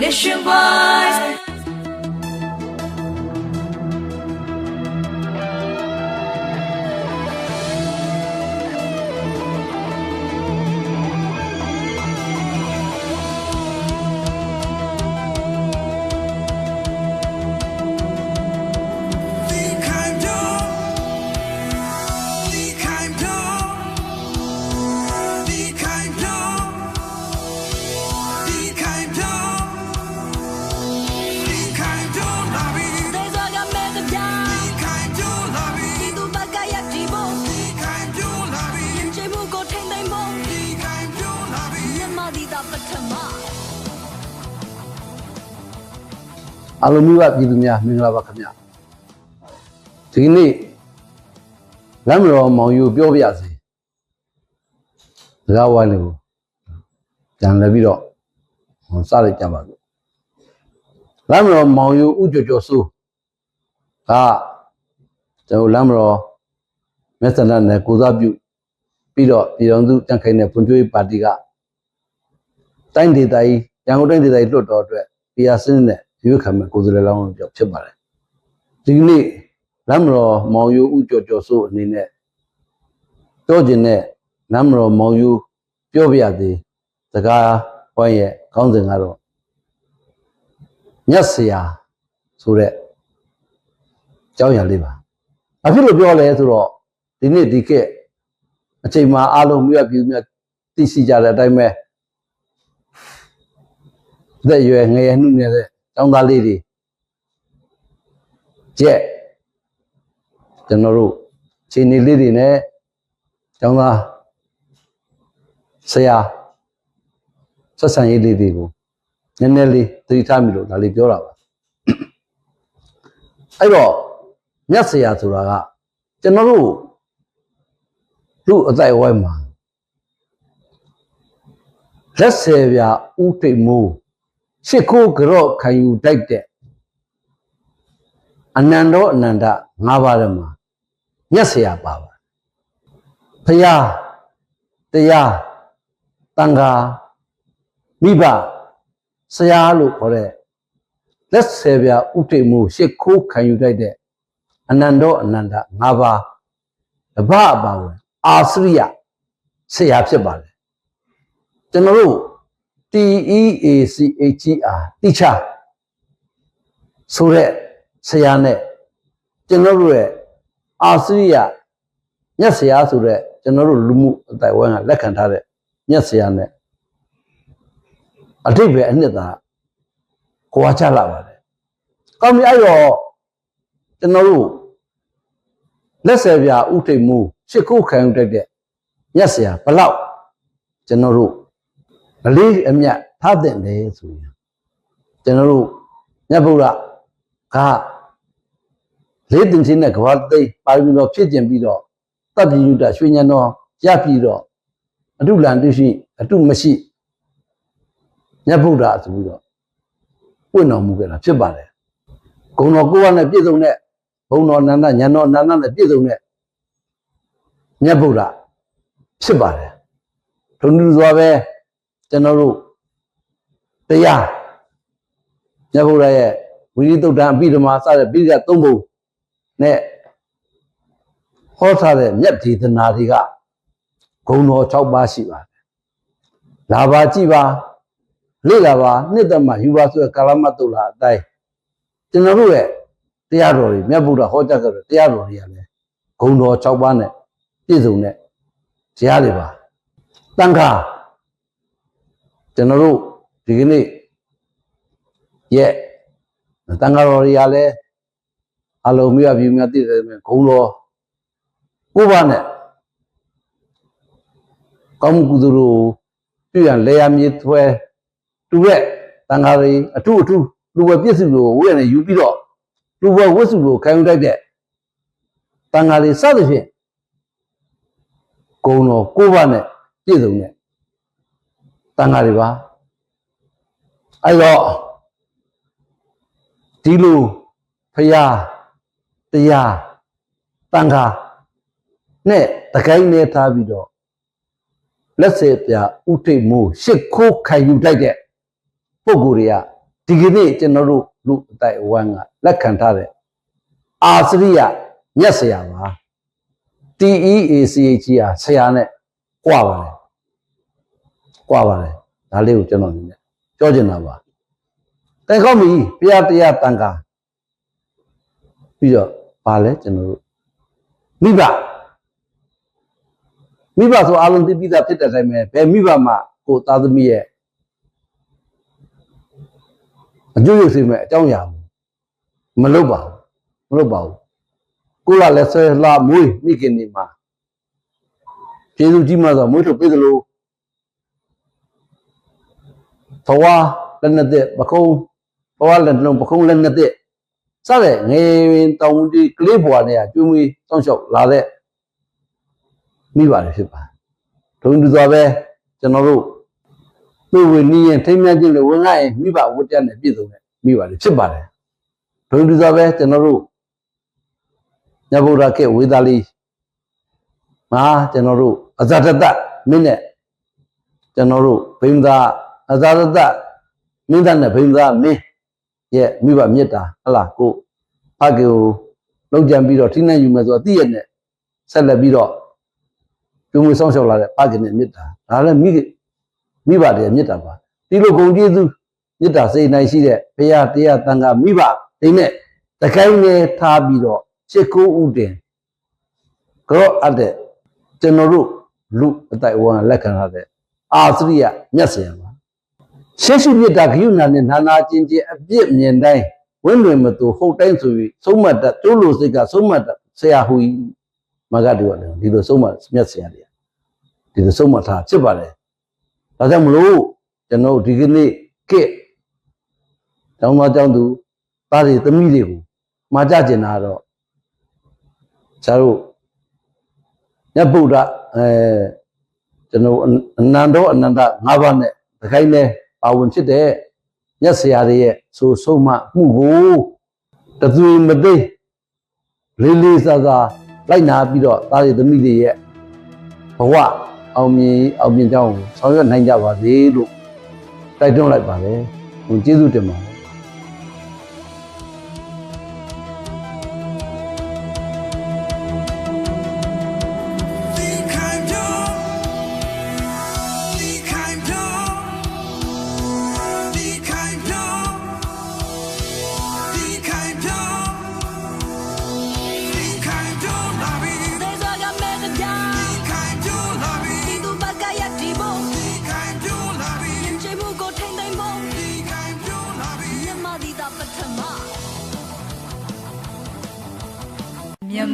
的悬挂 အားလုံးမိဘပြည်သူများမင်္ဂလာပါခင်ဗျာဒီနေ့လမ်းမတော်မောင်ယူပြောပြစေစကားဝိုင်းလေးကိုကြံလည်းပြီးတော့ဟောစလိုက်ကြပါစို့လမ်းမတော်မောင်ယူဥကြော်ကြော်စိုးကကျွန်တော်လမ်းမတော်မက်ဆန္ဒနယ်ကိုစားပြုပြီးတော့ပြည်တော်စုတန်ခိုင်နယ်ဖွံ့ဖြိုးရေးပါတီကတိုင်းဒေသကြီးရန်ကုန်တိုင်းဒေသကြီးလွှတ်တော်အတွက် PR စနစ်နဲ့ ရွေးခံမဲ့ကိုယ်စားလှယ်လောင်းကြောင့်ဖြစ်ပါတယ်ဒီကနေ့လမ်းမတော်မောင်ယူဥကြော်ကြော်စိုးအနေနဲ့ပြောခြင်းနဲ့လမ်းမတော်မောင်ယူပြောပြရသေးစကားဝိုင်းရဲ့ခေါင်းစဉ်ကတော့ညက်စရာဆိုတဲ့ကြောင်းရလေးပါဘာဖြစ်လို့ပြောလဲဆိုတော့ဒီနေ့ဒီကဲအချိန်မှာအားလုံးမြတ်ပြည်မြတ်သိရှိကြတဲ့အတိုင်းပဲအသက်အရွယ်ငယ်ရနှုနေတဲ့ ကျောင်းသားလေးတွေကျက်ကျွန်တော်တို့ခြေနေလေးတွေနဲ့ကျောင်းသားဆရာဆက်ဆံရေးလေးတွေကိုနည်းနည်းလေးသတိထားမိလို့ဒါလေးပြောတာပါအဲ့တော့မြတ်ဆရာဆိုတာကကျွန်တော်တို့လူအတိုက်အဝိုင်းမှာလက်ဆယ်ပြဥထိတ်မိုး ရှစ်ခိုးကြော့ခံယူတိုက်တဲ့အနန္တောအနန္တငါးပါးထဲမှာမျက်စရာပါပါဖရာတရားတန်ခါမိဘဆရာလို့ခေါ်တဲ့လက်ဆယ်ပြဥထိတ်မှုရှစ်ခိုးခံယူတိုက်တဲ့အနန္တောအနန္တငါးပါးတပအပါဝင်အာစရိယဆရာဖြစ်ပါတယ်ကျွန်တော်တို့ T E A C H E R တိချဆိုတဲ့ဆရာနဲ့ကျွန်တော်တို့ရဲ့အာစရိယမြတ်ဆရာဆိုတဲ့ကျွန်တော်တို့လူမှုအတိုင်းဝိုင်းကလက်ခံထားတဲ့မြတ်ဆရာနဲ့အထိပ္ပယ်အနှစ်သာကိုယ်ချလာပါတယ်။ကောင်းပြီအဲ့တော့ကျွန်တော်တို့လက်ဆယ်ပြဥထိတ်မှုရှစ်ခုခံယူတတ်တဲ့မြတ်ဆရာဘလောက်ကျွန်တော်တို့ မလေးအမြတ်ထားတဲ့လေဆိုရင်ကျွန်တော်တို့မြတ်ဗုဒ္ဓကလေးတင်ချင်းနဲ့ကဘာသိပ်ပါပြီးတော့ဖြစ်ကျင်ပြီးတော့တပ်ပြည်ယူတာရွှေညံတော်ရပြီးတော့အတုလန်တိရှိအတုမရှိမြတ်ဗုဒ္ဓဆိုပြီးတော့ပွင့်တော်မူခဲ့တာဖြစ်ပါတယ်ဂုံတော်ကိုယ်ကနဲ့ပြည့်စုံတဲ့ဘုံတော်နန္ဒညံတော်နန္ဒနဲ့ပြည့်စုံတဲ့မြတ်ဗုဒ္ဓဖြစ်ပါတယ်ထုံတူစွာပဲ ကျွန်တော်တို့တရားမြတ်ဗုဒ္ဓရဲ့ဝိရိသုတ်တံအပိဓမ္မာစတဲ့ပိဋကသုံးပုံနဲ့ဟောထားတဲ့မြတ်ဒေသနာတွေကဂုံတော်6ပါးရှိပါတယ်။လာပါကြည့်ပါလေ့လာပါနှစ်သက်မှယူပါဆိုတဲ့ကာလမတ်တုလာအတိုင်းကျွန်တော်တို့ရဲ့တရားတော်တွေမြတ်ဗုဒ္ဓဟောကြားခဲ့တဲ့တရားတော်တွေကလည်းဂုံတော်6ပါးနဲ့ပြည့်စုံတဲ့တရားတွေပါ။တန်ခါ ကျွန်တော်တို့ဒီကနေ့ရဲ့တန်ဃာတော်တွေကလည်းအလုံးမြတ်ပြမြတ်တည်တယ်မယ်ဂုံတော်ကိုပါနဲ့ကောင်းမှုကုသိုလ်တို့ပြုရန်လေယာမြေသွဲတူတဲ့တန်ဃာတွေအထုအထုလူဝဲပြည့်စုံလို့ဝိရနဲ့ယူပြီးတော့လူဝဲဝတ်စုလို့ခံယူတိုက်တဲ့တန်ဃာတွေစသဖြင့်ဂုံတော်ကိုပါနဲ့ပြည့်စုံတဲ့ တန်ဃာတွေပါအဲ့တော့ဒီလိုဖရာတရားတန်ဃာနဲ့တကိုင်းနဲ့ထားပြီးတော့လက်စေပြဥထိတ်မိုးရှစ်ခိုးခံယူတိုက်တဲ့ပုံကိုယ်တွေကဒီကနေ့ကျွန်တော်တို့လူအတိုက်အဝမ်းကလက်ခံထားတဲ့အာစရိယမြတ်ဆရာပါ TEACH อ่ะဆရာနဲ့ကြွာပါတယ် ကြွာပါတယ်ဒါလေးကိုကျွန်တော်အနေနဲ့ပြောချင်တာပါတိုင်ကောင်းပြီဘုရားတရားတန်ခါပြီးတော့ဗာလဲကျွန်တော်တို့မိဘမိဘဆိုအလုံးသိပြီးသားဖြစ်တဲ့အတိုင်းပဲဘယ်မိဘမှကိုယ်သားသမီးရဲ့အကျိုးရစေမဲ့အကြောင်းအရာမလုပ်ပါဘူးမလုပ်ပါဘူးကိုလာလက်ဆွဲလှမွေးမိခင်နေမှာကျေးဇူးကြီးမှဆိုမွေးထုတ်ပေးသလိုဘ ဝလက်နဲ့တဲ့ပကုံးဘဝလက်နှလုံးပကုံးလက်နဲ့တဲ့စတဲ့ငယ်ရင်တောင်းတီကလေးဘဝနဲ့ကကျွေးမွေးစောင့်ရှောက်လာတဲ့မိပါတယ်ဖြစ်ပါဒုံတူစွာပဲကျွန်တော်တို့သူ့ဝိနည်းရင်ထိမ့်မြတ်ခြင်းလို့ဝင်လာရင်မိဘဝတ္တနဲ့ပြည့်စုံတဲ့မိပါတယ်ဖြစ်ပါတယ်ဒုံတူစွာပဲကျွန်တော်တို့ညဗုဒ္ဓခေတ်ဝေသာလီမှာကျွန်တော်တို့အဇာတတမင်းနဲ့ကျွန်တော်တို့ဘိမသာ အဇာတတမင်းသားနဲ့ဘိမသာမင်းရဲ့မိဘမေတ္တာဟလာကိုဖကေကိုလောက်ကြံပြီးတော့ထိနှံ့ယူမယ်ဆိုတော့တိရနဲ့ဆက်လက်ပြီးတော့ပြုံးမဆောင်ရှောက်လာတဲ့ဖကေနဲ့မေတ္တာဒါလည်းမိမိဘတည်းမေတ္တာပါဒီလိုဂုဏ်ကျေးဇူးမေတ္တာစေနိုင်ရှိတဲ့ဘုရားတရားတန်ခါမိဘဒီနဲ့တခိုင်းနဲ့ထားပြီးတော့ချစ်ကိုဥတင်ကြောအပ်တဲ့ကျွန်တော်တို့လူအတိုက်အဝန်းလက်ခံရတဲ့အာသရိယမြတ်ဆရာပါ ရှေးရှုမြတ်တာဂယုဏနဲ့နာနာချင်းချင်းအပြစ်မြင်တိုင်းဝင်းလွင်မသူဟုတ်တိုင်းဆိုပြီးသုံးမတ်တတ်ကျိုးလိုစိတ်ကသုံးမတ်တတ်ဆရာဟူကြီးမဂတ်တို့ကလည်းဒီလိုသုံးမတ်မြတ်ဆရာတွေဒီလိုသုံးမတ်ထားဖြစ်ပါတယ်ဒါကြောင့်မလို့ကျွန်တော်တို့ဒီကနေ့ကစ်တောင်းသားတောင်းသူသားတွေသမီးတွေကိုမှာကြကျင်တာတော့ဆရာတို့မြတ်ဗုဒ္ဓအဲကျွန်တော်အနန္တောအနန္တ၅ပါးနဲ့တခိုင်းနဲ့ ပါဝင်ဖြစ်တဲ့မြတ်ဆရာတွေရဲ့ဆိုဆုံးမမှုကိုတသွေမသိလေးလေးစားစားလိုက်နာပြီးတော့သားရသမီးတွေရဲ့ဘဝအောင်မြင်အောင်မြင်ကြောင်းကိုဆောင်ရွက်နိုင်ကြပါစေလို့တိုက်တွန်းလိုက်ပါတယ်ဟိုကျေးဇူးတင်ပါတယ်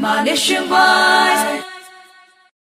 my nationwide.